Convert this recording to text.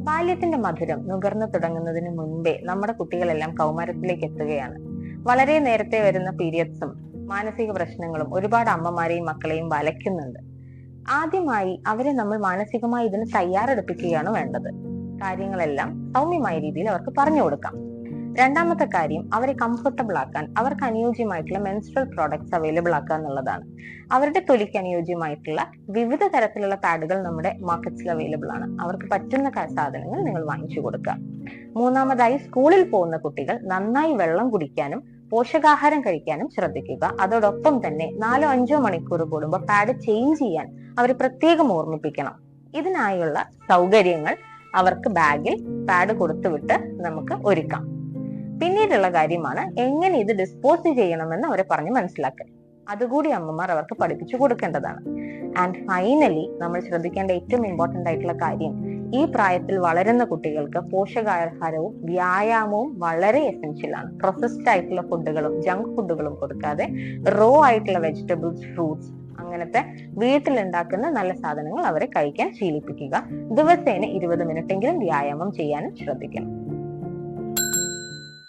ബാല്യത്തിന്റെ മധുരം നുകർന്നു തുടങ്ങുന്നതിന് മുൻപേ നമ്മുടെ കുട്ടികളെല്ലാം കൗമാരത്തിലേക്ക് എത്തുകയാണ്. വളരെ നേരത്തെ വരുന്ന പീരിയഡ്സും മാനസിക പ്രശ്നങ്ങളും ഒരുപാട് അമ്മമാരെയും മക്കളെയും വലയ്ക്കുന്നുണ്ട്. ആദ്യമായി അവരെ നമ്മൾ മാനസികമായി ഇതിന് തയ്യാറെടുപ്പിക്കുകയാണ് വേണ്ടത്. കാര്യങ്ങളെല്ലാം സൗമ്യമായ രീതിയിൽ അവർക്ക് പറഞ്ഞു കൊടുക്കാം. രണ്ടാമത്തെ കാര്യം അവരെ കംഫർട്ടബിൾ ആക്കാൻ അവർക്ക് അനുയോജ്യമായിട്ടുള്ള മെൻസ്ട്രൽ പ്രോഡക്ട്സ് അവൈലബിൾ ആക്കുക എന്നുള്ളതാണ്. അവരുടെ തൊലിക്ക് അനുയോജ്യമായിട്ടുള്ള വിവിധ തരത്തിലുള്ള പാഡുകൾ നമ്മുടെ മാർക്കറ്റ്സിൽ അവൈലബിൾ ആണ്. അവർക്ക് പറ്റുന്ന സാധനങ്ങൾ നിങ്ങൾ വാങ്ങിച്ചു കൊടുക്കുക. മൂന്നാമതായി സ്കൂളിൽ പോകുന്ന കുട്ടികൾ നന്നായി വെള്ളം കുടിക്കാനും പോഷകാഹാരം കഴിക്കാനും ശ്രദ്ധിക്കുക. അതോടൊപ്പം തന്നെ നാലോ അഞ്ചോ മണിക്കൂർ കൂടുമ്പോൾ പാഡ് ചേഞ്ച് ചെയ്യാൻ അവർ പ്രത്യേകം ഓർമ്മിപ്പിക്കണം. ഇതിനായുള്ള സൗകര്യങ്ങൾ അവർക്ക് ബാഗിൽ പാഡ് കൊടുത്തുവിട്ട് നമുക്ക് ഒരുക്കാം. പിന്നീടുള്ള കാര്യമാണ് എങ്ങനെ ഇത് ഡിസ്പോസ് ചെയ്യണമെന്ന് അവരെ പറഞ്ഞ് മനസ്സിലാക്കൽ. അതുകൂടി അമ്മമാർ അവർക്ക് പഠിപ്പിച്ചു കൊടുക്കേണ്ടതാണ്. ആൻഡ് ഫൈനലി നമ്മൾ ശ്രദ്ധിക്കേണ്ട ഏറ്റവും ഇമ്പോർട്ടന്റ് ആയിട്ടുള്ള കാര്യം ഈ പ്രായത്തിൽ വളരുന്ന കുട്ടികൾക്ക് പോഷകാഹാരവും വ്യായാമവും വളരെ എസെൻഷ്യൽ ആണ്. പ്രൊസസ്ഡ് ആയിട്ടുള്ള ഫുഡുകളും ജങ്ക് ഫുഡുകളും കൊടുക്കാതെ റോ ആയിട്ടുള്ള വെജിറ്റബിൾസ് ഫ്രൂട്ട്സ് അങ്ങനത്തെ വീട്ടിലുണ്ടാക്കുന്ന നല്ല സാധനങ്ങൾ അവരെ കഴിക്കാൻ ശീലിപ്പിക്കുക. ദിവസേന ഇരുപത് മിനിറ്റെങ്കിലും വ്യായാമം ചെയ്യാനും ശ്രദ്ധിക്കണം.